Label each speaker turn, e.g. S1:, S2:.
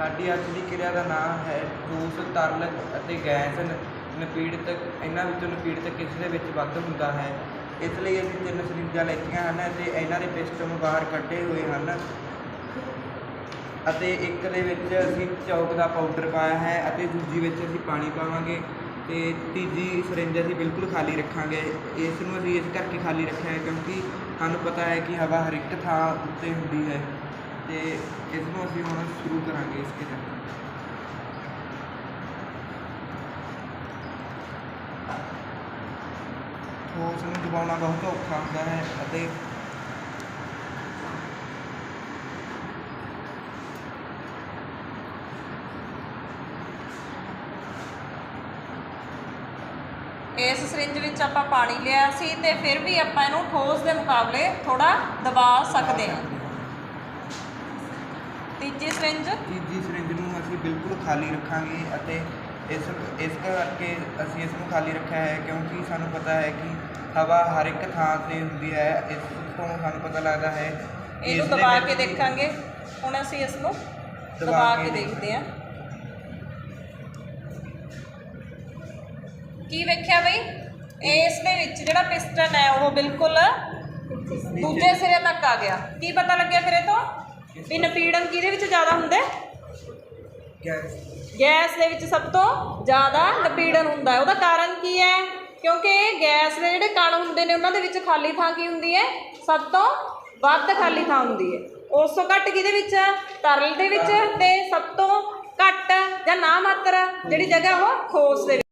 S1: ਸਾਡੀ ਅੱਜ ਦੀ ਕਿਰਿਆ ਦਾ ਨਾਮ ਹੈ ਠੋਸ ਤਰਲ ਅਤੇ ਗੈਸ। ਨ- ਇਹਨਾਂ ਵਿੱਚੋਂ ਨਪੀੜਿਤ ਕਿਸ ਦੇ ਵਿੱਚ ਵੱਧ ਹੁੰਦਾ ਹੈ? ਇਸ ਲਈ ਅਸੀਂ ਤਿੰਨ ਸਰਿੰਜਾਂ ਲੈਤੀਆਂ ਹਨ ਅਤੇ ਇਹਨਾਂ ਦੇ ਪਿਸਟਨ ਬਾਹਰ ਕੱਢੇ ਹੋਏ ਹਨ। ਅਤੇ ਇੱਕ ਦੇ ਵਿੱਚ ਅਸੀਂ ਚੌਕ ਦਾ ਪਾਊਡਰ ਪਾਇਆ ਹੈ ਅਤੇ ਦੂਜੀ ਵਿੱਚ ਅਸੀਂ ਪਾਣੀ ਪਾਵਾਂਗੇ ਤੇ ਤੀਜੀ ਸਰਿੰਜ ਅਸੀਂ ਬਿਲਕੁਲ ਖਾਲੀ ਰੱਖਾਂਗੇ। ਇਸ ਨੂੰ ਅਸੀਂ ਇਸ ਕਰਕੇ ਖਾਲੀ ਰੱਖਿਆ ਹੈ ਕਿਉਂਕਿ ਸਾਨੂੰ ਪਤਾ ਹੈ ਕਿ ਹਵਾ ਹਰ ਇੱਕ ਥਾਂ ਉੱਤੇ ਹੁੰਦੀ ਹੈ। ਤੇ ਇਸ ਨੂੰ ਅਸੀਂ ਹੁਣ ਸ਼ੁਰੂ ਕਰਾਂਗੇ ਇਸ ਕਿਰਿਆ ਨੂੰ ਠੋਸ ਨੂੰ ਦਬਾਉਣਾ ਬਹੁਤ ਔਖਾ ਹੁੰਦਾ ਹੈ ਅਤੇ
S2: ਇਸ ਸਰਿੰਜ ਵਿੱਚ ਆਪਾਂ ਪਾਣੀ ਲਿਆ ਸੀ ਤੇ ਫਿਰ ਵੀ ਆਪਾਂ ਇਹਨੂੰ ਠੋਸ ਦੇ ਮੁਕਾਬਲੇ ਥੋੜਾ ਦਬਾ ਸਕਦੇ ਹਾਂ। ਤੀਜੀ ਸਰਿੰਜ
S1: ਤੀਜੀ ਸਰਿੰਜ ਨੂੰ ਅਸੀਂ ਬਿਲਕੁਲ ਖਾਲੀ ਰੱਖਾਂਗੇ ਅਤੇ ਇਸ ਇਸ ਕਰਕੇ ਅਸੀਂ ਇਸ ਨੂੰ ਖਾਲੀ ਰੱਖਿਆ ਹੈ ਕਿਉਂਕਿ ਸਾਨੂੰ ਪਤਾ ਹੈ ਕਿ ਹਵਾ ਹਰ ਇੱਕ ਥਾਂ ਤੇ ਹੁੰਦੀ ਹੈ ਇਸ ਤੋਂ ਸਾਨੂੰ ਪਤਾ ਲੱਗਦਾ ਹੈ ਕਿ
S2: ਇਹਨੂੰ
S1: ਇਸ ਦੇ
S2: ਦਬਾ ਕੇ ਦੇਖਾਂਗੇ। ਹੁਣ ਅਸੀਂ ਇਸ ਨੂੰ
S1: ਦਬਾ ਕੇ
S2: ਦੇਖਦੇ ਹਾਂ। ਕੀ ਵੇਖਿਆ ਬਈ? ਇਸ ਦੇ ਵਿੱਚ ਜਿਹੜਾ ਪਿਸਟਨ ਹੈ ਉਹ ਬਿਲਕੁਲ ਦੂਜੇ ਸਿਰੇ ਤੱਕ ਆ ਗਿਆ। ਕੀ ਪਤਾ ਲੱਗਿਆ ਫਿਰ ਇਹ ਤੋਂ? ਵੀ ਨਪੀੜਨ ਕਿਹਦੇ ਵਿੱਚ ਜ਼ਿਆਦਾ ਹੁੰਦਾ
S1: ਗੈਸ।
S2: ਗੈਸ ਦੇ ਵਿੱਚ ਸਭ ਤੋਂ ਜ਼ਿਆਦਾ ਨਪੀੜਨ ਹੁੰਦਾ ਹੈ। ਉਹਦਾ ਕਾਰਨ ਕੀ ਹੈ? ਕਿਉਂਕਿ ਗੈਸ ਦੇ ਜਿਹੜੇ ਕਣ ਹੁੰਦੇ ਨੇ ਉਹਨਾਂ ਦੇ ਵਿੱਚ ਖਾਲੀ ਥਾਂ ਕੀ ਹੁੰਦੀ ਹੈ? ਸਭ ਤੋਂ ਵੱਧ ਖਾਲੀ ਥਾਂ ਹੁੰਦੀ ਹੈ। ਉਸ ਤੋਂ ਘੱਟ ਕਿਹਦੇ ਵਿੱਚ? ਤਰਲ ਦੇ ਵਿੱਚ ਤੇ ਸਭ ਤੋਂ ਘੱਟ ਜਾਂ ਨਾ ਮਾਤਰ ਜਿਹੜੀ ਜਗ੍ਹਾ ਉਹ ਠੋਸ ਦੇ